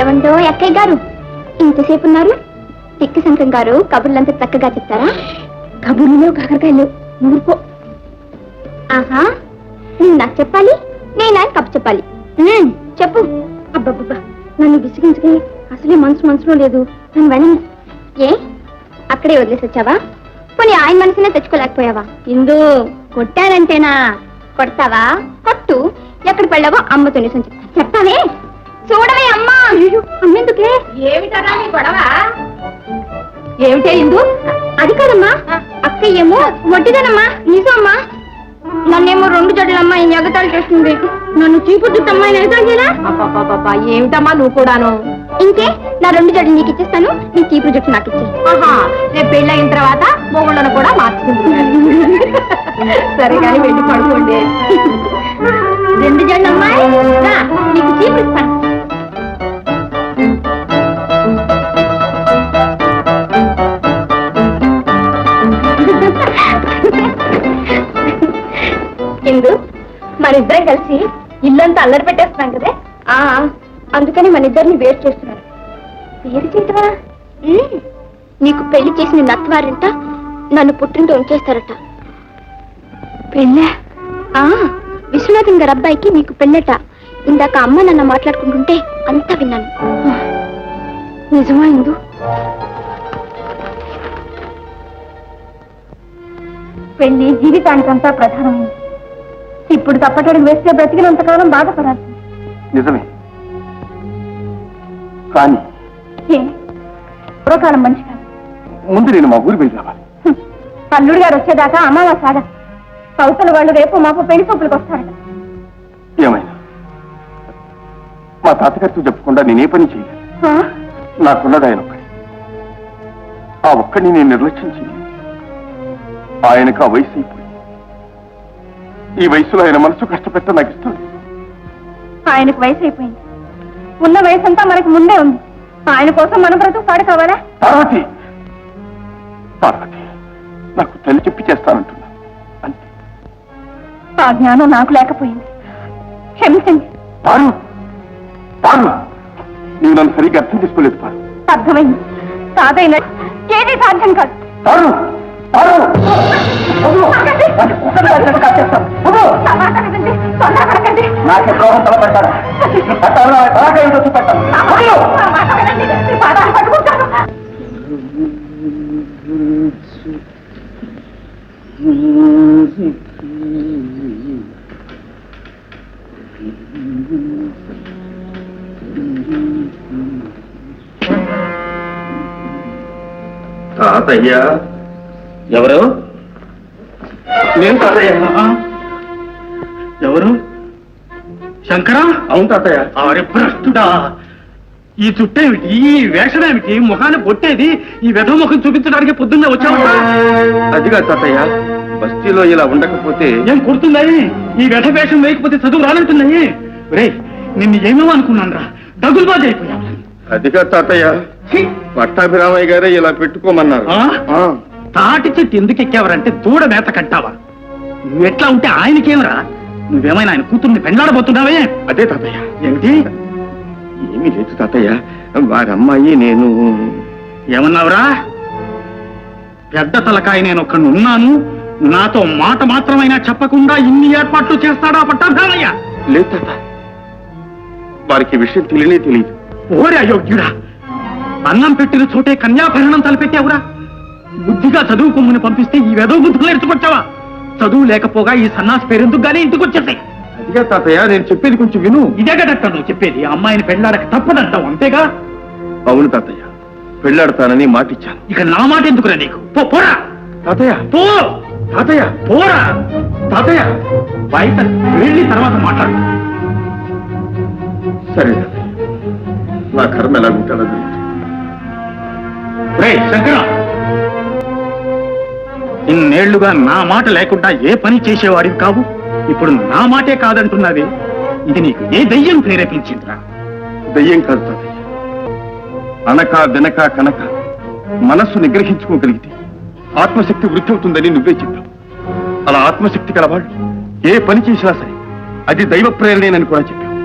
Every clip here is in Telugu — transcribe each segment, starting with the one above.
ఏమండో ఎక్కయ్య గారు? ఇంతసేపు ఉన్నారు? తిక్క శంకం గారు కబుర్లంతా చక్కగా చెప్తారా? కబుర్లు కాకరకాయలు ఊరుకో ఆహా నువ్వు నాకు చెప్పాలి నేను ఆయన కబు చెప్పాలి. చెప్పు. అబ్బబ్బబ్బా నన్ను విసిగించుకుని అసలే మనసు మనసులో లేదు. నన్ను వెళ్ళని. ఏ? అక్కడే వదిలేసి వచ్చావా పోనీ ఆయన మనసునే తెచ్చుకోలేకపోయావా? ఇందు కొట్టానంటేనా కొడతావా? కొట్టు ఎక్కడ పడ్డావో అమ్మతో చెప్తావే? అమ్మెందుకే? ఏమిటరా నీ గొడవ? ఏమిటే ఇందు? అది కాదమ్మా. అక్క ఏమో వడ్డీదనమ్మా నిజమ్మా నన్నేమో రెండు జడ్లమ్మా ఈ ఎగతాలు చేస్తుంది. నన్ను చీపు చుట్టమ్మా ఎగతాలు చేయరా? ఏమిటమ్మా నువ్వు కూడాను? ఇంకే నా రెండు జడ్లు నీకు ఇచ్చేస్తాను నీ చీపు జుట్టు నాకు ఇచ్చే ఆహా రేపు పెళ్ళయిన తర్వాత మొగుళ్ళను కూడా మార్చుకుంటున్నాను. సరే కానీ వెళ్ళి పడుకోండి. రెండు జడ్లు అమ్మాయి నీకు చీపు ఇస్తాను మనిద్దరం కలిసి ఇల్లంతా అల్లరి పెట్టేస్తున్నాం కదే? ఆ అందుకని మన ఇద్దరిని వేరు చేస్తున్నారు. వేరు చేయటమా నీకు పెళ్ళి చేసిన నత్వారింట నన్ను పుట్టింటూ ఉంచేస్తారట. పెళ్ళా? ఆ విశ్వనాథం గారి అబ్బాయికి నీకు పెళ్ళట. ఇందాక అమ్మ నన్ను మాట్లాడుకుంటుంటే అంతా విన్నాను. నిజమా ఇందు? పెళ్ళి జీవితానికంతా ప్రధానమైంది. ఇప్పుడు తప్పటడుగు వేస్తే బ్రతికినంతకాలం బాధపడాలి. నిజమే. కానీ ఏ? పూర్వకాలం మనిషి కాదు. ముందు నేను మా ఊరు వెళ్ళి రావాలి. హ్మ్. అల్లుడు గారు వచ్చేదాకా అమ్మావా సాగ. కౌసల వాళ్ళు రేపు మాపు పెళ్ళి చూపులకు వస్తారట. ఏమైనా? మా తాతగారితో చెప్పకుండా నేనే పని చేయలేదు ఆ? నాకున్నది ఆయన ఒక్కడి. ఆ ఒక్కడిని నేను నిర్లక్ష్యం చేయలేదు ఆయనకు ఆ వయసు అయిపోయింది. ఈ వయసులో ఆయన మనసు కష్టపెట్ట నాకు ఇష్టం. ఆయనకు వయసు అయిపోయింది. ఉన్న వయసు అంతా మనకు ముందే ఉంది. ఆయన కోసం మన బ్రతుకు పాడు కావాలా? పార్వతి! పార్వతి నాకు తల్లి చెప్పి చేస్తానంటున్నా. అంతే. ఆ జ్ఞానం నాకు లేకపోయింది. క్షమించండి. పారు! పారు! నీవు నన్ను సరిగ్గా అర్థం చేసుకోలేదు పారు. అర్థమైంది. సాధైన ఏది సాధ్యం కాదు. పారు! పారు! నా మాట వినండి, తొందరపడకండి. నాకే ద్రోహం తలపెట్టాను చూపెట్టాను. నా మాట వినండి, మీ పాదాలు పట్టుకుంటాను. తాతయ్య. ఎవరు? నేను తాతయ్య? ఎవరు? శంకరా? అవును తాతయ్య. అరే భ్రష్టుడా. ఈ చుట్టేమిటి? ఈ వేషమేమిటి? ముఖాన్ని పొట్టేది ఈ వెధ ముఖం చూపించడానికి పొద్దున్నే వచ్చావా? అదిగా తాతయ్య. బస్తీలో ఇలా ఉండకపోతే ఏం కుడుతున్నాయి? ఈ వెధ వేషం వేయకపోతే చదువు రానంటున్నాయి? రే నిన్ను ఏమేమో అనుకున్నాను రా డగులుబాజు అయిపోయావు అదిగా తాతయ్య. పట్టాభిరామయ్య గారే ఇలా పెట్టుకోమన్నారు. తాటి చెట్టు ఎందుకు ఎక్కావరంటే దూడ మేత కట్టావా? నువ్వు ఎట్లా ఉంటే ఆయనకేమరా? నువ్వేమైనా ఆయన కూతుర్ని పెండ్లాడబోతున్నావే? అదే తాతయ్య. ఏమిటి? ఏమీ లేదు తాతయ్య. వారి అమ్మాయి నేను. ఏమన్నావురా? పెద్ద తలకాయ నేను ఒక్కడు ఉన్నాను. నాతో మాట మాత్రమైనా చెప్పకుండా ఇన్ని ఏర్పాట్లు చేస్తాడా పట్టాభామయ్య లేదు తాత. వారికి విషయం తెలియనే తెలియదు. ఓరే అయోగ్యుడా! అన్నం పెట్టిన చోటే కన్యాభరణం తలపెట్టావురా? బుద్ధిగా చదువుకోమని పంపిస్తే ఈ వెదవ బుద్ధులు నేర్చుకొచ్చావా చదువు లేకపోగా ఈ సన్నాసి పేరెందుకు గానీ ఇంటికి వచ్చేసాయి? అదిగా తాతయ్య నేను చెప్పేది కొంచెం విను. ఇదే కదట నువ్వు చెప్పేది. అమ్మాయిని పెళ్ళాడక తప్పదంటావు అంతేగా? అవును తాతయ్య. పెళ్ళాడతానని మాటిచ్చాను. ఇక నా మాట ఎందుకురా నీకు? పో పోరా! తాతయ్య. పో! తాతయ్య. పోరా! తాతయ్య. బయట వెళ్ళి తర్వాత మాట్లాడు. సరే నా కర్మ ఎలా ఉంటాడో రే శంకర! కొన్నేళ్ళుగా నా మాట లేకుండా ఏ పని చేసేవాడివి కావు. ఇప్పుడు నా మాటే కాదంటున్నది. ఇది నీకు ఏ దయ్యం ప్రేరేపించిందిరా? దయ్యం కాదు తాతయ్య. అనక వెనక కనక మనస్సు నిగ్రహించుకోగలిగితే ఆత్మశక్తి వృద్ధి అవుతుందని నువ్వే చెప్పావు. అలా ఆత్మశక్తి కలవాళ్ళు ఏ పని చేసినా సరే అది దైవ ప్రేరణేనని కూడా చెప్పావు.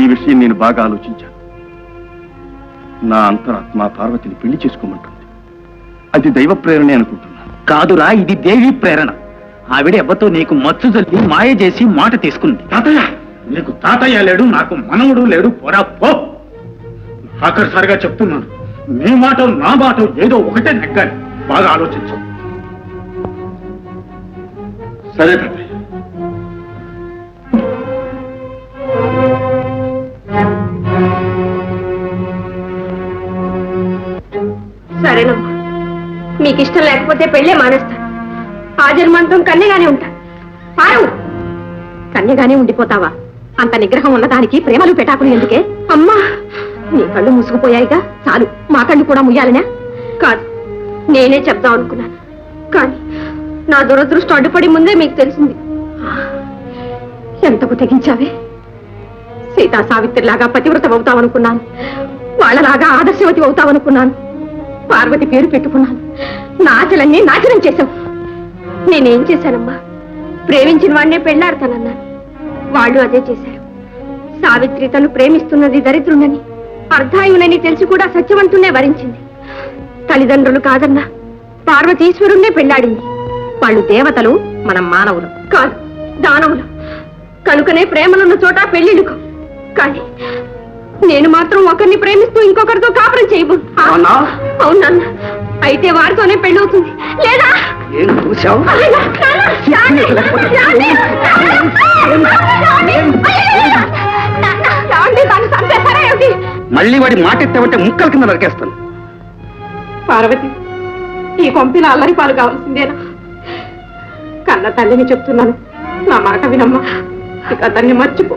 ఈ విషయం నేను బాగా ఆలోచించాను. నా అంతరాత్మ పార్వతిని పెళ్ళి చేసుకోమంటుంది. అది దైవ ప్రేరణే అనుకుంటున్నాను కాదురా ఇది దేవి ప్రేరణ. ఆవిడ ఎవ్వతో నీకు మచ్చు జల్లి మాయ చేసి మాట తీసుకుంది. తాతయ్య నీకు తాతయ్య లేడు నాకు మనవుడు లేడు పోరా పో. ఆఖరిసారిగా చెప్తున్నాను నీ మాట నా మాట ఏదో ఒకటే నెగ్గాలి. బాగా ఆలోచించు. సరే నీకు ఇష్టం లేకపోతే పెళ్ళే మానేస్తాను ఆ జన్మాంతం కన్యగానే ఉంటా. పారు. కన్యగానే ఉండిపోతావా? అంత నిగ్రహం ఉన్నదానికి ప్రేమలు పెటాకులు ఎందుకే అమ్మా నీ కళ్ళు మూసుకుపోయాయిగా. చాలు మా కళ్ళు కూడా ముయ్యాలనే? కాదు నేనే చెప్దాం అనుకున్నాను కానీ నా దురదృష్టం అడ్డుపడి ముందే మీకు తెలిసింది. ఎంతకు తెగించావే సీతా సావిత్రిలాగా పతివ్రత అవుతావనుకున్నాను వాళ్ళలాగా ఆదర్శవతి అవుతావనుకున్నాను పార్వతి పేరు పెట్టుకున్నాను. నా ఆశలన్నీ నాశనం చేశావు. నేనేం చేశానమ్మా? ప్రేమించిన వాడినే పెళ్ళాడతానన్నాను వాళ్ళు అదే చేశారు. సావిత్రి తను ప్రేమిస్తున్నది దరిద్రునని అర్ధాయునని తెలిసి కూడా సత్యవంతునే వరించింది. తల్లిదండ్రులు కాదన్నా పార్వతీశ్వరుణ్ణే పెళ్ళాడింది. వాళ్ళు దేవతలు మనం మానవులు. కాదు దానవులు. కనుకనే ప్రేమలున్న చోట పెళ్ళిళ్ళుకో కానీ నేను మాత్రం ఒకరిని ప్రేమిస్తూ ఇంకొకరితో కాపురం చేయబో అవునా? అవునన్నా అయితే వారితోనే పెళ్ళవుతుంది లేదా మళ్ళీ వాడి మాట ఎత్తావంటే ముక్కల కింద నరికేస్తాను పార్వతి ఈ కొంపిన అల్లరి పాలు కావాల్సిందేనా కన్న తల్లిని చెప్తున్నాను నా మాట వినమ్మా ఇక అతన్ని మర్చిపో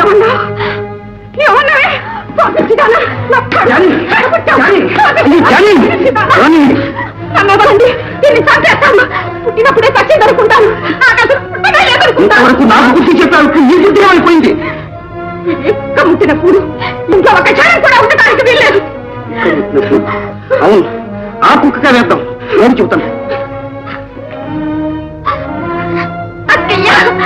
నా పుట్టినప్పుడే పుట్టగా లేదనుకుంటాను ఇంతవరకు నాకు బుద్ధి చెప్పావు నీ బుద్ధి అయిపోయింది కమ్ముతున్నప్పుడు ఇంకా ఒక క్షణం కూడా ఉండటానికి వీల్లేదు. అవును. ఆ కుక్కగా వేద్దాం. నేను చెబుతాను.